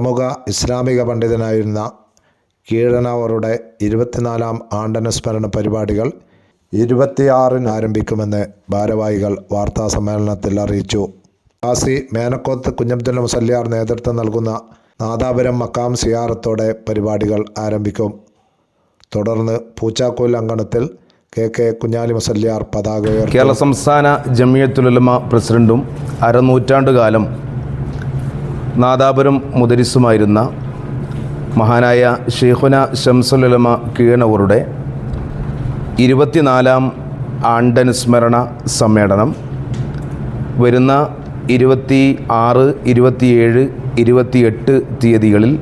പ്രമുഖ ഇസ്ലാമിക പണ്ഡിതനായിരുന്ന കീഴനാവറുടെ ഇരുപത്തിനാലാം ആണ്ടനുസ്മരണ പരിപാടികൾ ഇരുപത്തിയാറിന് ആരംഭിക്കുമെന്ന് ഭാരവാഹികൾ വാർത്താ സമ്മേളനത്തിൽ അറിയിച്ചു. കാസി മേനക്കോത്ത് കുഞ്ഞബ്ദുൽ മുസല്യാർ നേതൃത്വം നൽകുന്ന നാദാപുരം മക്കാം സിയാറത്തോടെ പരിപാടികൾ ആരംഭിക്കും. തുടർന്ന് പൂച്ചാക്കോൽ അങ്കണത്തിൽ കെ കെ കുഞ്ഞാലി മുസല്യാർ പതാക കേരള സംസ്ഥാന ജമിയത്തുലമ പ്രസിഡന്റും അരനൂറ്റാണ്ടുകാലം നാദാപുരം മുദരിസുമായിരുന്ന മഹാനായ ഷെയ്ഖുന ഷംസുലമ കീഴണവറുടെ ഇരുപത്തിനാലാം ആണ്ടനുസ്മരണ സമ്മേളനം വരുന്ന ഇരുപത്തി ആറ് ഇരുപത്തിയേഴ് ഇരുപത്തിയെട്ട് തീയതികളിൽ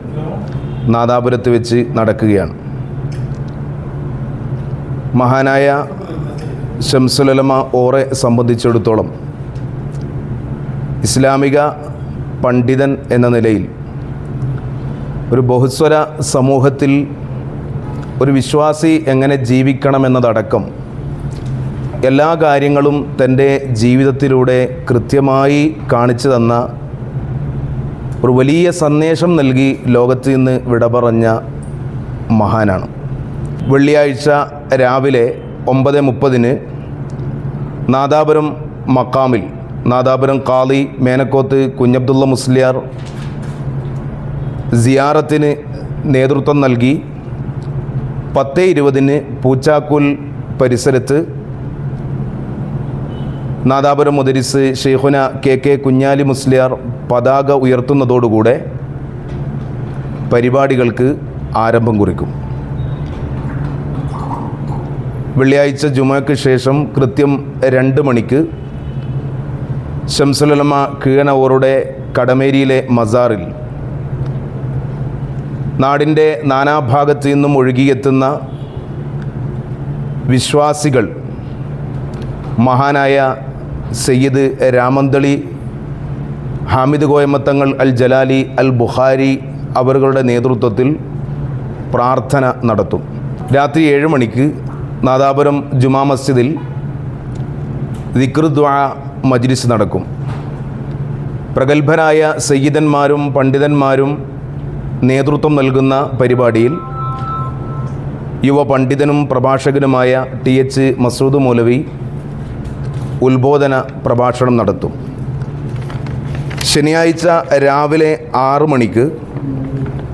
നാദാപുരത്ത് വെച്ച് നടക്കുകയാണ്. മഹാനായ ഷംസുലമ ഓറെ സംബന്ധിച്ചിടത്തോളം ഇസ്ലാമിക പണ്ഡിതൻ എന്ന നിലയിൽ ഒരു ബഹുസ്വര സമൂഹത്തിൽ ഒരു വിശ്വാസി എങ്ങനെ ജീവിക്കണമെന്നതടക്കം എല്ലാ കാര്യങ്ങളും തന്റെ ജീവിതത്തിലൂടെ കൃത്യമായി കാണിച്ചു തന്ന ഒരു വലിയ സന്ദേശം നൽകി ലോകത്ത് നിന്ന് വിട പറഞ്ഞ മഹാനാണ്. വെള്ളിയാഴ്ച രാവിലെ ഒമ്പത് മുപ്പതിന് നാദാപുരം മക്കാമിൽ നാദാപുരം കാളി മേനക്കോത്ത് കുഞ്ഞബ്ദുള്ള മുസ്ലിയാർ സിയാറത്തിന് നേതൃത്വം നൽകി. പത്ത് ഇരുപതിന് പൂച്ചാക്കുൽ പരിസരത്ത് നാദാപുരം മുദരിസ് ഷെയ്ഖുന കെ കെ കുഞ്ഞാലി മുസ്ലിയാർ പതാക ഉയർത്തുന്നതോടുകൂടെ പരിപാടികൾക്ക് ആരംഭം കുറിക്കും. വെള്ളിയാഴ്ച ജുമയ്ക്ക് ശേഷം കൃത്യം രണ്ട് മണിക്ക് ഷംസുലമ കീഴനവറുടെ കടമേരിയിലെ മസാറിൽ. നാടിന്റെ നാനാഭാഗത്ത് നിന്നും ഒഴുകിയെത്തുന്ന വിശ്വാസികൾ മഹാനായ സയ്യിദ് രാമന്തളി ഹാമിദ് കോയമ്മത്തങ്ങൾ അൽ ജലാലി അൽ ബുഹാരി അവരുടെ നേതൃത്വത്തിൽ പ്രാർത്ഥന നടത്തും. രാത്രി ഏഴ് മണിക്ക് നാദാപുരം ജുമാ മസ്ജിദിൽ ദിക്റുദ്വാ മജ്ലിസ് നടക്കും. പ്രഗത്ഭരായ സയ്യിദന്മാരും പണ്ഡിതന്മാരും നേതൃത്വം നൽകുന്ന പരിപാടിയിൽ യുവ പണ്ഡിതനും പ്രഭാഷകനുമായ ടി എച്ച് മസൂദ് മൗലവി ഉത്ബോധന പ്രഭാഷണം നടത്തും. ശനിയാഴ്ച രാവിലെ ആറു മണിക്ക്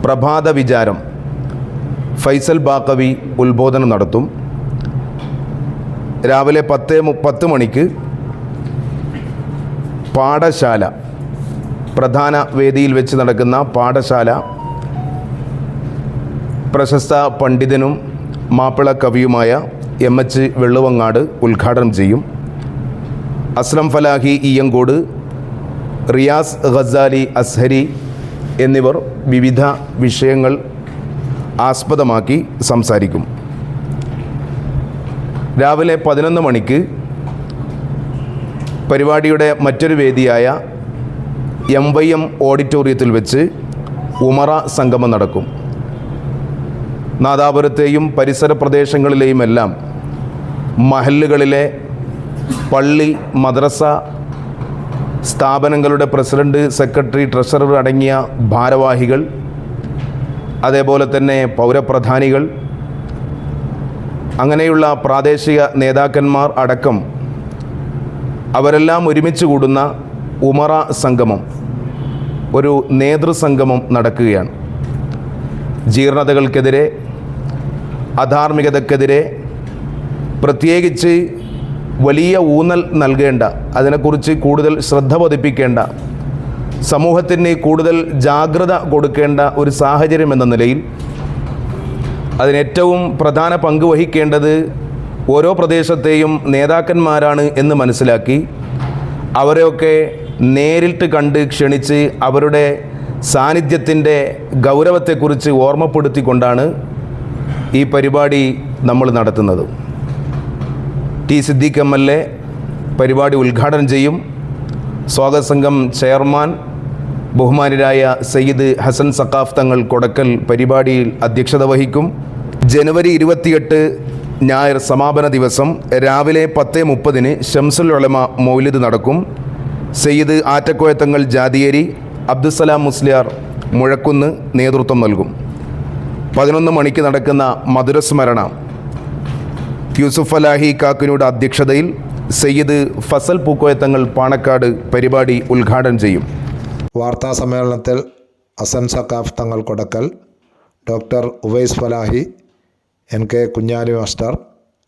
പ്രഭാത വിചാരം ഫൈസൽ ബാക്കവി ഉത്ബോധനം നടത്തും. രാവിലെ പത്ത് പത്ത് മണിക്ക് പാഠശാല. പ്രധാന വേദിയിൽ വെച്ച് നടക്കുന്ന പാഠശാല. പ്രശസ്ത പണ്ഡിതനും മാപ്പിള കവിയുമായ എം എച്ച് വെള്ളുവങ്ങാട് ഉദ്ഘാടനം ചെയ്യും. അസ്ലം ഫലാഹി ഇയ്യങ്കോട് റിയാസ് ഖസാലി അസ്ഹരി എന്നിവർ വിവിധ വിഷയങ്ങൾ ആസ്പദമാക്കി സംസാരിക്കും. രാവിലെ പതിനൊന്ന് മണിക്ക് പരിപാടിയുടെ മറ്റൊരു വേദിയായ എം വൈ എം ഓഡിറ്റോറിയത്തിൽ വെച്ച് ഉമറ സംഗമം നടക്കും. നാദാപുരത്തെയും പരിസര പ്രദേശങ്ങളിലെയുമെല്ലാം മഹല്ലുകളിലെ പള്ളി മദ്രസ സ്ഥാപനങ്ങളുടെ പ്രസിഡന്റ് സെക്രട്ടറി ട്രഷറർ അടങ്ങിയ ഭാരവാഹികൾ അതേപോലെ തന്നെ പൗരപ്രധാനികൾ അങ്ങനെയുള്ള പ്രാദേശിക നേതാക്കന്മാർ അടക്കം അവരെല്ലാം ഒരുമിച്ച് കൂടുന്ന ഉമറ സംഗമം ഒരു നേതൃസംഗമം നടക്കുകയാണ്. ജീർണതകൾക്കെതിരെ അധാർമികതക്കെതിരെ പ്രത്യേകിച്ച് വലിയ ഊന്നൽ നൽകേണ്ട അതിനെക്കുറിച്ച് കൂടുതൽ ശ്രദ്ധ പതിപ്പിക്കേണ്ട സമൂഹത്തിന് കൂടുതൽ ജാഗ്രത കൊടുക്കേണ്ട ഒരു സാഹചര്യം എന്ന നിലയിൽ അതിനേറ്റവും പ്രധാന പങ്ക് വഹിക്കേണ്ടത് ഓരോ പ്രദേശത്തെയും നേതാക്കന്മാരാണ് എന്ന് മനസ്സിലാക്കി അവരെയൊക്കെ നേരിട്ട് കണ്ട് ക്ഷണിച്ച് അവരുടെ സാന്നിധ്യത്തിന്റെ ഗൗരവത്തെക്കുറിച്ച് ഓർമ്മപ്പെടുത്തിക്കൊണ്ടാണ് ഈ പരിപാടി നമ്മൾ നടത്തുന്നത്. T Siddique M L A പരിപാടി ഉദ്ഘാടനം ചെയ്യും. സ്വാഗത സംഘം ചെയർമാൻ ബഹുമാനരായ സയ്യിദ് ഹസൻ സക്കാഫ് തങ്ങൾ കൊടക്കൽ പരിപാടിയിൽ അധ്യക്ഷത വഹിക്കും. ജനുവരി ഇരുപത്തിയെട്ട് ഞായർ സമാപന ദിവസം രാവിലെ പത്ത് മുപ്പതിന് ഷംസുൽ ഉലമ മൗലിദ് നടക്കും. സെയ്ദ് ആറ്റക്കോയത്തങ്ങൾ ജാതിയേരി അബ്ദുസലാം മുസ്ലിയാർ മുഴക്കുന്ന് നേതൃത്വം നൽകും. പതിനൊന്ന് മണിക്ക് നടക്കുന്ന മധുരസ്മരണ. യൂസുഫ് അലാഹി കാക്കിനോട് അധ്യക്ഷതയിൽ സയ്യിദ് ഫസൽ പൂക്കോയത്തങ്ങൾ പാണക്കാട് പരിപാടി ഉദ്ഘാടനം ചെയ്യും. വാർത്താ സമ്മേളനത്തിൽ Asan Sakkaf Thangal Kodakkal doctor Uvais Falahi N K Kunhali master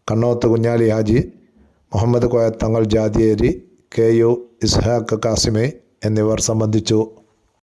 Kannoth Kunhali Haji Muhammad Koya Thangal Jathiyeri K U Ishaq Kasimi എന്നിവർ സംബന്ധിച്ചു.